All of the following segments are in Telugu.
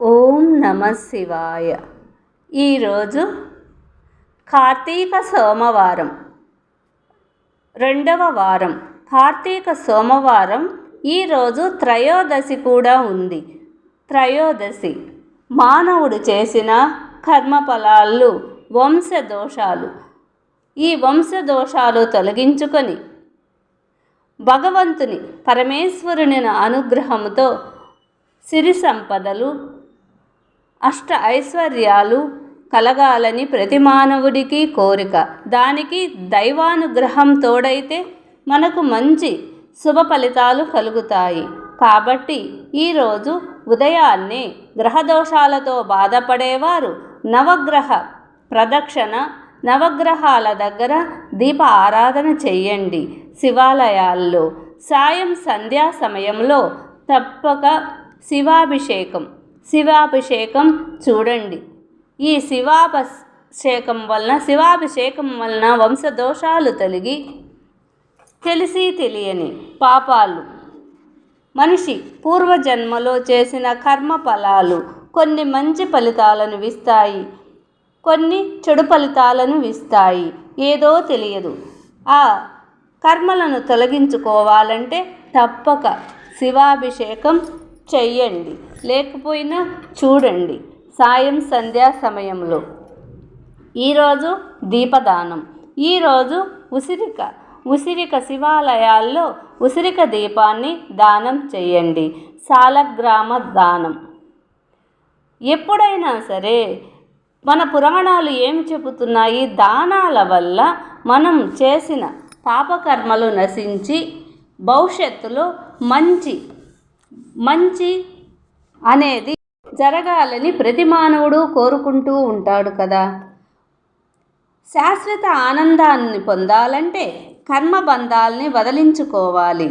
ఓం నమ శివాయ. ఈరోజు కార్తీక సోమవారం. రెండవ వారం. కార్తీక సోమవారం ఈరోజు త్రయోదశి కూడా ఉంది. త్రయోదశి మానవుడు చేసిన కర్మఫలాలు వంశదోషాలు. ఈ వంశదోషాలు తొలగించుకొని భగవంతుని పరమేశ్వరుని అనుగ్రహంతో సిరి సంపదలు అష్ట ఐశ్వర్యాలు కలగాలని ప్రతి మానవుడికి కోరిక. దానికి దైవానుగ్రహం తోడైతే మనకు మంచి శుభ ఫలితాలు కలుగుతాయి. కాబట్టి ఈరోజు ఉదయాన్నే గ్రహదోషాలతో బాధపడేవారు నవగ్రహ ప్రదక్షిణ నవగ్రహాల దగ్గర దీప ఆరాధన చెయ్యండి శివాలయాల్లో సాయం సంధ్యా సమయంలో తప్పక శివాభిషేకం. శివాభిషేకం చూడండి. ఈ శివాభిషేకం వలన శివాభిషేకం వలన వంశదోషాలు తొలగి తెలిసి తెలియని పాపాలు. మనిషి పూర్వజన్మలో చేసిన కర్మ ఫలాలు కొన్ని మంచి ఫలితాలను ఇస్తాయి కొన్ని చెడు ఫలితాలను ఇస్తాయి. ఏదో తెలియదు. ఆ కర్మలను తొలగించుకోవాలంటే తప్పక శివాభిషేకం చెయ్యండి లేకపోయినా చూడండి. సాయం సంధ్యా సమయంలో. ఈరోజు దీపదానం. ఈరోజు ఉసిరిక. ఉసిరిక శివాలయాల్లో ఉసిరిక దీపాన్ని దానం చేయండి. సాలగ్రామ దానం. ఎప్పుడైనా సరే మన పురాణాలు ఏమి చెబుతున్నాయి? దానాల వల్ల మనం చేసిన పాపకర్మలు నశించి భవిష్యత్తులో మంచి మంచి అనేది జరగాలని ప్రతి మానవుడు కోరుకుంటూ ఉంటాడు కదా. శాశ్వత ఆనందాన్ని పొందాలంటే కర్మబంధాలని వదిలించుకోవాలి.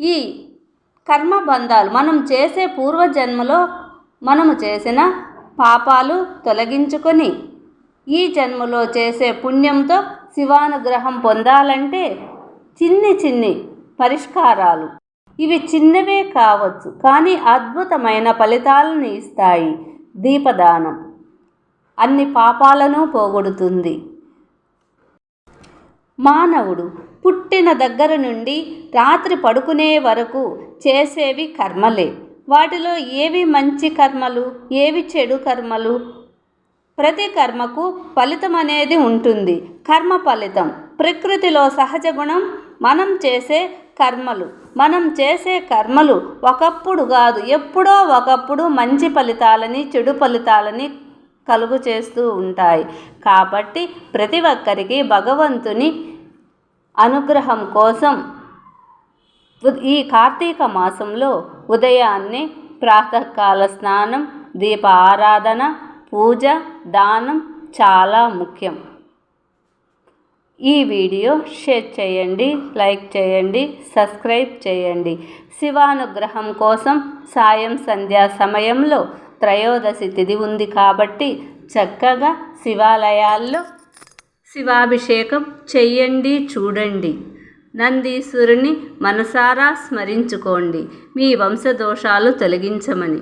ఈ కర్మబంధాలు మనం చేసే పూర్వజన్మలో మనము చేసిన పాపాలు తొలగించుకొని ఈ జన్మలో చేసే పుణ్యంతో శివానుగ్రహం పొందాలంటే చిన్ని చిన్ని పరిష్కారాలు ఇవి చిన్నవే కావచ్చు కానీ అద్భుతమైన ఫలితాలను ఇస్తాయి. దీపదానం అన్ని పాపాలను పోగొడుతుంది. మానవుడు పుట్టిన దగ్గర నుండి రాత్రి పడుకునే వరకు చేసేవి కర్మలే. వాటిలో ఏవి మంచి కర్మలు ఏవి చెడు కర్మలు? ప్రతి కర్మకు ఫలితం అనేది ఉంటుంది. కర్మ ఫలితం ప్రకృతిలో సహజ గుణం మనం చేసే కర్మలు. మనం చేసే కర్మలు ఒకప్పుడు కాదు ఎప్పుడో ఒకప్పుడు మంచి ఫలితాలని చెడు ఫలితాలని కలుగు చేస్తూ ఉంటాయి. కాబట్టి ప్రతి ఒక్కరికి భగవంతుని అనుగ్రహం కోసం ఈ కార్తీక మాసంలో ఉదయాన్నే ప్రాతకాల స్నానం దీప ఆరాధన పూజ దానం చాలా ముఖ్యం. ఈ వీడియో షేర్ చేయండి లైక్ చేయండి సబ్స్క్రైబ్ చేయండి. శివానుగ్రహం కోసం సాయం సంధ్యా సమయంలో త్రయోదశి తిథి ఉంది కాబట్టి చక్కగా శివాలయాల్లో శివాభిషేకం చెయ్యండి చూడండి. నందీశ్వరుని మనసారా స్మరించుకోండి. మీ వంశదోషాలు తొలగించమని.